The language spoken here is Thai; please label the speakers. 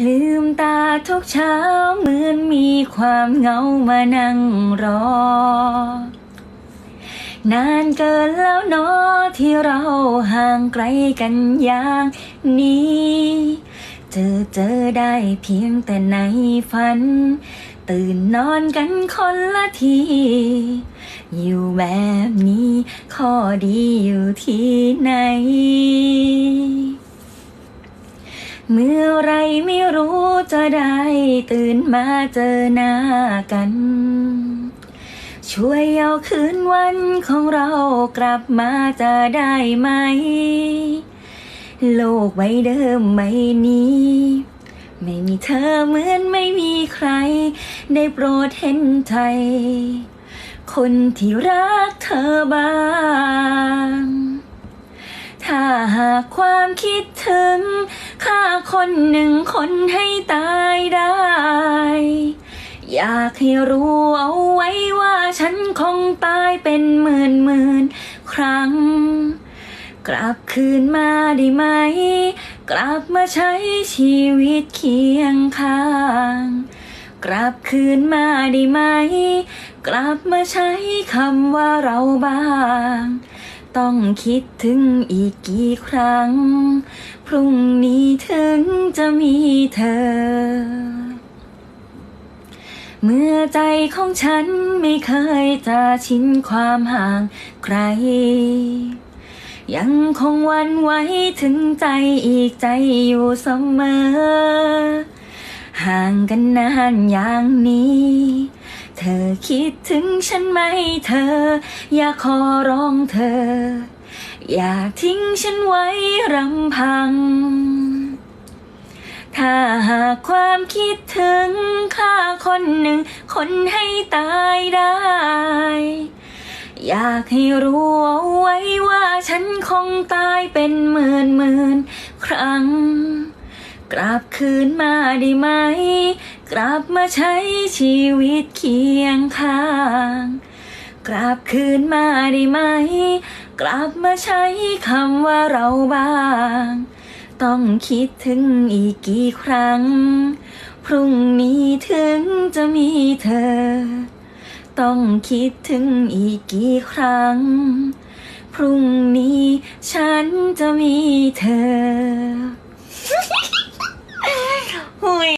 Speaker 1: ลืมตาทุกเช้าเหมือนมีความเหงามานั่งรอ นานเกินแล้วเนอที่เราห่างไกลกันอย่างนี้ เจอเจอได้เพียงแต่ในฝัน ตื่นนอนกันคนละที อยู่แบบนี้ ข้อดีอยู่ที่ไหน เมื่อไรไม่รู้จะได้ตื่นมาเจอหน้ากัน ช่วยเอาคืนวันของเรากลับมาจะได้ไหม โลกใบเดิมใบนี้ ไม่มีเธอเหมือนไม่มีใคร ได้โปรดเห็นใจคนที่รักเธอบ้าง หากความคิดถึงฆ่าคนหนึ่งคนให้ตายได้ อยากให้รู้เอาไว้ว่าฉันคงตายเป็นหมื่นหมื่นครั้ง กลับคืนมาได้ไหม กลับมาใช้ชีวิตเคียงข้างกลับคืนมาได้ไหม กลับมาใช้คำว่าเราบ้าง ต้องคิดถึงอีกกี่ครั้ง พรุ่งนี้ถึงจะมีเธอ เมื่อใจของฉันไม่เคยจะชินความห่างใคร ยังคงวันไว้ถึงใจอีกใจอยู่เสมอ ห่างกันนานอย่างนี้ เธอคิดถึงฉันไหมเธอ อยากขอร้องเธอ อย่าทิ้งฉันไว้รำพัง ถ้าหากความคิดถึงฆ่าคนหนึ่ง คนให้ตายได้ อยากให้รู้เอาไว้ว่าฉันคงตายเป็นหมื่นหมื่นครั้ง กลับคืนมาได้ไหม กลับมาใช้ชีวิตเคียงข้าง กลับคืนมาได้ไหม กลับมาใช้คำว่าเราบ้าง ต้องคิดถึงอีกกี่ครั้ง พรุ่งนี้ถึงจะมีเธอ ต้องคิดถึงอีกกี่ครั้ง พรุ่งนี้ฉันจะมีเธอ หุย